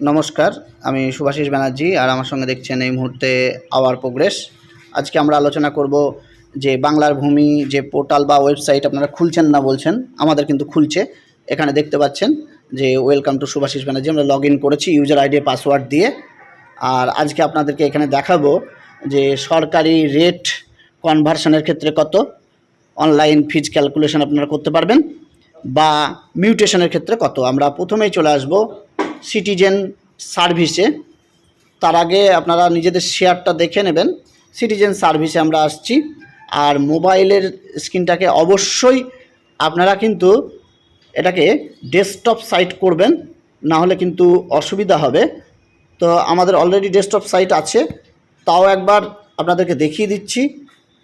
নমস্কার, আমি সুভাষিস ব্যানার্জি আর আমার সঙ্গে দেখছেন এই মুহূর্তে আওয়ার প্রোগ্রেস। আজকে আমরা আলোচনা করব যে বাংলার ভূমি, যে পোর্টাল বা ওয়েবসাইট আপনারা খুলছেন না বলছেন, আমাদের কিন্তু খুলছে। এখানে দেখতে পাচ্ছেন যে ওয়েলকাম টু সুভাষিস ব্যানার্জি, আমরা লগ ইন করেছি ইউজার আইডি পাসওয়ার্ড দিয়ে। আর আজকে আপনাদেরকে এখানে দেখাবো যে সরকারি রেট কনভার্সনের ক্ষেত্রে কত অনলাইন ফিজ ক্যালকুলেশন আপনারা করতে পারবেন, বা মিউটেশনের ক্ষেত্রে কত। আমরা প্রথমেই চলে আসব সিটিজেন সার্ভিসে তার আগে আপনারা নিজেদের শেয়ারটা দেখে নেবেন। সিটিজেন সার্ভিসে আমরা আসছি। আর মোবাইলের স্ক্রিনটাকে অবশ্যই আপনারা কিন্তু এটাকে ডেস্কটপ সাইট করবেন। না হলে কিন্তু অসুবিধা হবে। তো আমাদের অলরেডি ডেস্কটপ সাইট আছে। তাও একবার আপনাদেরকে দেখিয়ে দিচ্ছি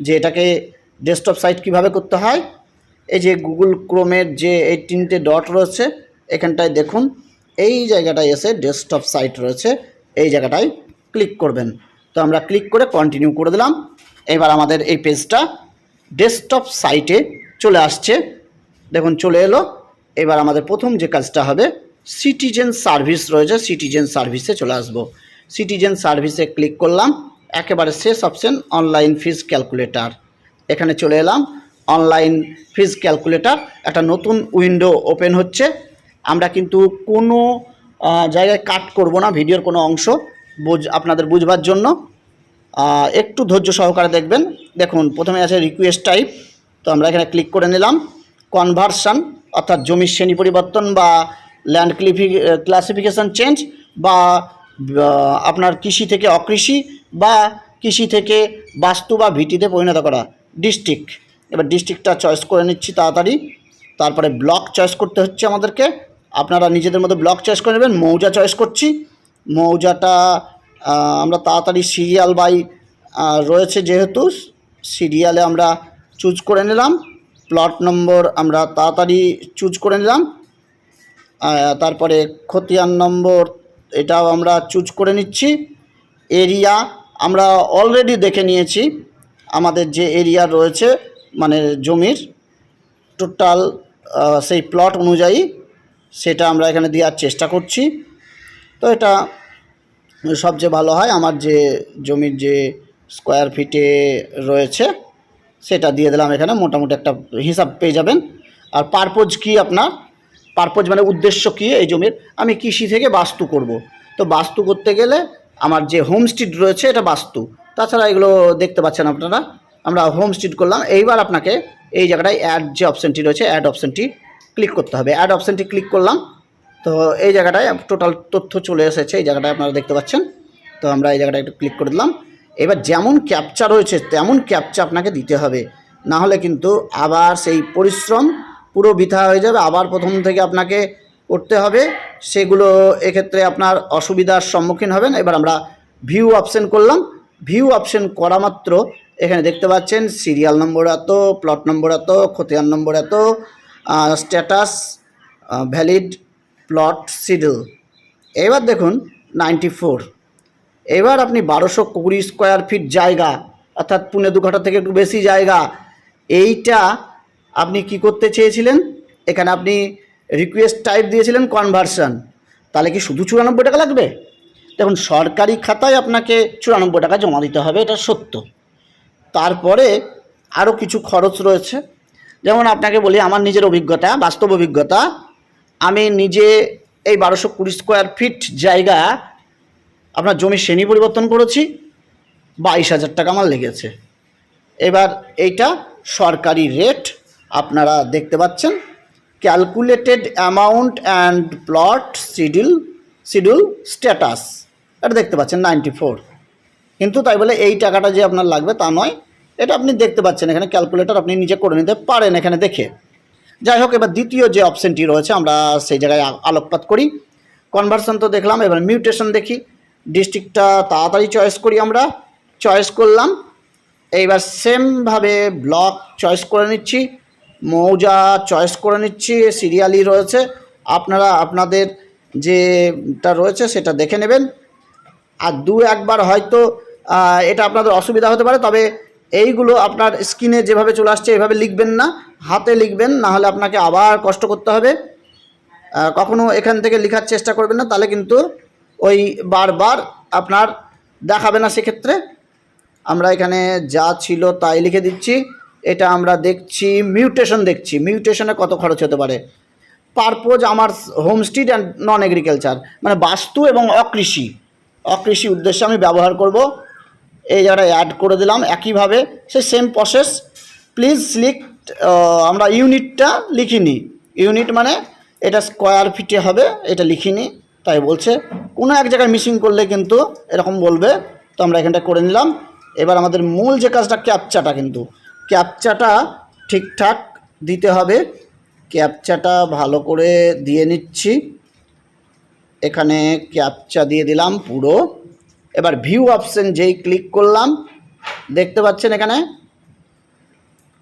যে এটাকে ডেস্কটপ সাইট কীভাবে করতে হয়। এই যে গুগল ক্রোমের যে এই তিনটে ডট রয়েছে, এখানটায় দেখুন। এই জায়গাটায় এসে ডেস্কটপ সাইট রয়েছে, এই জায়গাটায় ক্লিক করবেন। তো আমরা ক্লিক করে কন্টিনিউ করে দিলাম। এবার আমাদের এই পেজটা ডেস্কটপ সাইটে চলে আসছে। দেখুন, চলে এলো। এবার আমাদের প্রথম যে কাজটা হবে সিটিজেন সার্ভিস রয়েছে সিটিজেন সার্ভিসে চলে আসব। সিটিজেন সার্ভিসে ক্লিক করলাম। একেবারে শেষ অপশন অনলাইন ফিজ ক্যালকুলেটার এখানে চলে এলাম। অনলাইন ফিজ ক্যালকুলেটার একটা নতুন উইন্ডো ওপেন হচ্ছে। আমরা কিন্তু কোনো জায়গায় কাট করব না, ভিডিওর কোনো অংশ বুঝ, আপনাদের বুঝবার জন্য। একটু ধৈর্য সহকারে দেখবেন। দেখুন, প্রথমে আছে রিকোয়েস্ট টাইপ তো আমরা এখানে ক্লিক করে নিলাম। কনভার্সন অর্থাৎ জমির শ্রেণি পরিবর্তন বা ল্যান্ড ক্লিফি ক্লাসিফিকেশন চেঞ্জ বা আপনার কৃষি থেকে অকৃষি বা কৃষি থেকে বাস্তু বা ভিটিতে পরিণত করা ডিস্ট্রিক্ট এবার ডিস্ট্রিক্টটা চয়েস করে নিচ্ছি তাড়াতাড়ি। তারপরে ব্লক চয়েস করতে হচ্ছে আমাদেরকে। আপনারা নিজেদের মধ্যে ব্লক চয়েস করে নেবেন, মৌজা চয়েস করছি। মৌজাটা আমরা তাড়াতাড়ি সিরিয়াল বাই রয়েছে যেহেতু সিরিয়ালে আমরা চুজ করে নিলাম। প্লট নম্বর আমরা তাড়াতাড়ি চুজ করে নিলাম। তারপরে খতিয়ান নম্বর এটাও আমরা চুজ করে নিচ্ছি। এরিয়া আমরা অলরেডি দেখে নিয়েছি, আমাদের যে এরিয়া রয়েছে মানে জমির টোটাল সেই প্লট অনুযায়ী। সেটা আমরা এখানে দেওয়ার চেষ্টা করছি। তো এটা সবচেয়ে ভালো হয়, আমার যে জমির যে স্কোয়ার ফিটে রয়েছে, সেটা দিয়ে দিলাম এখানে। মোটামুটি একটা হিসাব পেয়ে যাবেন। আর পারপোজ কি আপনার? পারপোজ মানে উদ্দেশ্য কী এই জমির? আমি কৃষি থেকে বাস্তু করব। তো বাস্তু করতে গেলে আমার যে হোম হোমস্টিড রয়েছে, এটা বাস্তু। তাছাড়া এগুলো দেখতে পাচ্ছেন আপনারা। আমরা হোম হোমস্টিড করলাম। এইবার আপনাকে এই জায়গাটায় অ্যাড যে অপশানটি রয়েছে অ্যাড অপশানটি ক্লিক করতে হবে। অ্যাড অপশানটি ক্লিক করলাম। তো এই জায়গাটায় টোটাল তথ্য চলে এসেছে, এই জায়গাটায় আপনারা দেখতে পাচ্ছেন। তো আমরা এই জায়গাটা একটু ক্লিক করে দিলাম। এবার যেমন ক্যাপচা রয়েছে, তেমন ক্যাপচা আপনাকে দিতে হবে। না হলে কিন্তু আবার সেই পরিশ্রম পুরো বৃথা হয়ে যাবে। আবার প্রথম থেকে আপনাকে করতে হবে। সেগুলো এক্ষেত্রে আপনার অসুবিধার সম্মুখীন হবেন। এবার আমরা ভিউ অপশন করলাম। ভিউ অপশন করা মাত্র এখানে দেখতে পাচ্ছেন। সিরিয়াল নম্বর এত প্লট নম্বর এত, খতিয়ান নম্বর এত স্ট্যাটাস ভ্যালিড প্লট শিডিউল এবার দেখুন নাইনটি ফোর এবার আপনি বারোশো কুড়ি স্কোয়ার ফিট জায়গা, অর্থাৎ পুনে দু কাঠা থেকে একটু বেশি জায়গা, এইটা আপনি কি করতে চেয়েছিলেন? এখানে আপনি রিকোয়েস্ট টাইপ দিয়েছিলেন কনভার্সন তাহলে কি শুধু চুরানব্বই টাকা লাগবে? দেখুন, সরকারি খাতায় আপনাকে চুরানব্বই টাকা জমা দিতে হবে, এটা সত্য। তারপরে আরও কিছু খরচ রয়েছে। যেমন আপনাকে বলি, আমার নিজের অভিজ্ঞতা, বাস্তব অভিজ্ঞতা। আমি নিজে এই বারোশো কুড়ি স্কোয়ার ফিট জায়গা আপনার জমির শ্রেণি পরিবর্তন করেছি, বাইশ হাজার টাকা আমার লেগেছে। এবার এইটা সরকারি রেট আপনারা দেখতে পাচ্ছেন। Calculated amount and plot schedule schedule status এটা দেখতে পাচ্ছেন নাইনটি ফোর কিন্তু তাই বলে এই টাকাটা যে আপনার লাগবে তা নয় এটা আপনি দেখতে পাচ্ছেন, এখানে ক্যালকুলেটর আপনি নিজে করে নিতে পারেন এখানে দেখে। যাই হোক, এবার দ্বিতীয় যে অপশানটি রয়েছে, আমরা সেই জায়গায় আলোকপাত করি। কনভার্সন তো দেখলাম, এবার মিউটেশন দেখি। ডিস্ট্রিক্টটা তাড়াতাড়ি চয়েস করি আমরা। চয়েস করলাম। এইবার সেমভাবে ব্লক চয়েস করে নিচ্ছি। মৌজা চয়েস করে নিচ্ছি সিরিয়ালি রয়েছে। আপনারা, আপনাদের যেটা রয়েছে, সেটা দেখে নেবেন। আর দু একবার হয়তো এটা আপনাদের অসুবিধা হতে পারে, তবে এইগুলো আপনার স্ক্রিনে যেভাবে চলে আসছে এভাবে লিখবেন না। হাতে লিখবেন না হলে আপনাকে আবার কষ্ট করতে হবে। আহ, কখনো এখান থেকে লেখার চেষ্টা করবেন না তাহলে কিন্তু ওই বারবার আপনার দেখাবে না সেক্ষেত্রে। আমরা এখানে যা ছিল তাই লিখে দিচ্ছি। এটা আমরা দেখছি মিউটেশন দেখছি। মিউটেশনে কত খরচ হতে পারে? পারপোজ আমার home homestead and non agriculture মানে বাস্তু এবং অকৃষি। অকৃষি উদ্দেশ্যে আমি ব্যবহার করব। এই জায়গাটা অ্যাড করে দিলাম। একইভাবে সে সেম প্রসেস প্লিজ সিলেক্ট আমরা ইউনিটটা লিখিনি। ইউনিট মানে এটা স্কোয়ার ফিটে হবে, এটা লিখিনি, তাই বলছে। কোনো এক জায়গায় মিসিং করলে কিন্তু এরকম বলবে। তো আমরা এখানটা করে নিলাম। এবার আমাদের মূল যে কাজটা ক্যাপচাটা কিন্তু। ক্যাপচাটা ঠিকঠাক দিতে হবে। ক্যাপচাটা ভালো করে দিয়ে নিচ্ছি। এখানে ক্যাপচা দিয়ে দিলাম পুরো। এবার ভিউ অপশন যেই ক্লিক করলাম, দেখতে পাচ্ছেন এখানে?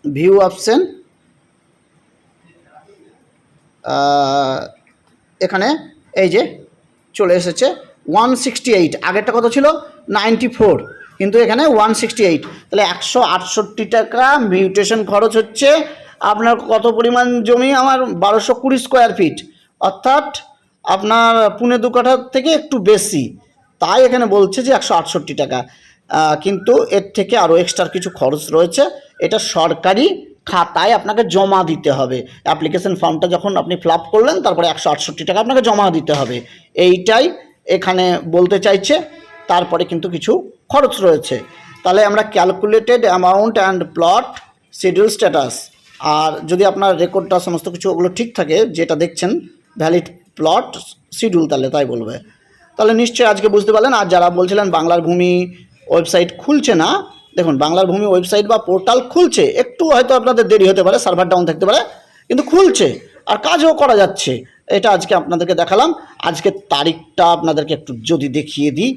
ভিউ অপশন এখানে এই যে চলে এসেছে ওয়ান সিক্সটি এইট আগেরটা কত ছিল? নাইনটি ফোর কিন্তু এখানে ওয়ান সিক্সটি এইট তাহলে একশো আটষট্টি টাকা মিউটেশন খরচ হচ্ছে। আপনার কত পরিমাণ জমি? আমার বারোশো কুড়ি স্কোয়ার ফিট অর্থাৎ আপনার পুনে দু কাঠার থেকে একটু বেশি। তাই এখানে বলছে যে একশো আটষট্টি টাকা। কিন্তু এর থেকে আরও এক্সট্রা কিছু খরচ রয়েছে। এটা সরকারি খাতায় আপনাকে জমা দিতে হবে। অ্যাপ্লিকেশন ফর্মটা যখন আপনি ফিল আপ করলেন, তারপরে একশো আটষট্টি টাকা আপনাকে জমা দিতে হবে। এইটাই এখানে বলতে চাইছে। তারপরে কিন্তু কিছু খরচ রয়েছে। তাহলে আমরা calculated amount and plot schedule status আর যদি আপনার রেকর্ডটা সমস্ত কিছু ওগুলো ঠিক থাকে, যেটা দেখছেন ভ্যালিড প্লট শিডিউল তাহলে তাই বলবে। তাহলে নিশ্চয়ই আজকে বুঝতে পারলেন, আর যারা বলছিলেন বাংলার ভূমি ওয়েবসাইট খুলছে না, দেখুন বাংলার ভূমি ওয়েবসাইট বা পোর্টাল খুলছে, একটু হয়তো আপনাদের দেরি হতে পারে সার্ভার ডাউন থাকতে পারে, কিন্তু খুলছে, আর কাজও করা যাচ্ছে। এটা আজকে আপনাদেরকে দেখালাম। আজকে তারিখটা আপনাদেরকে একটু যদি দেখিয়ে দিই,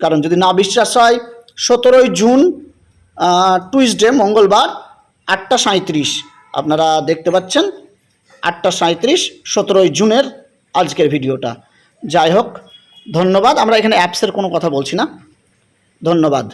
কারণ যদি না বিশ্বাস হয়, সতেরোই জুন টুইসডে মঙ্গলবার, আটটা সাঁত্রিশ আপনারা দেখতে পাচ্ছেন, আটটা সাঁত্রিশ সতেরোই জুনের আজকের ভিডিওটা। যাই হোক ধন্যবাদ। আমরা এখানে অ্যাপসের কোনো কথা বলছি না। ধন্যবাদ।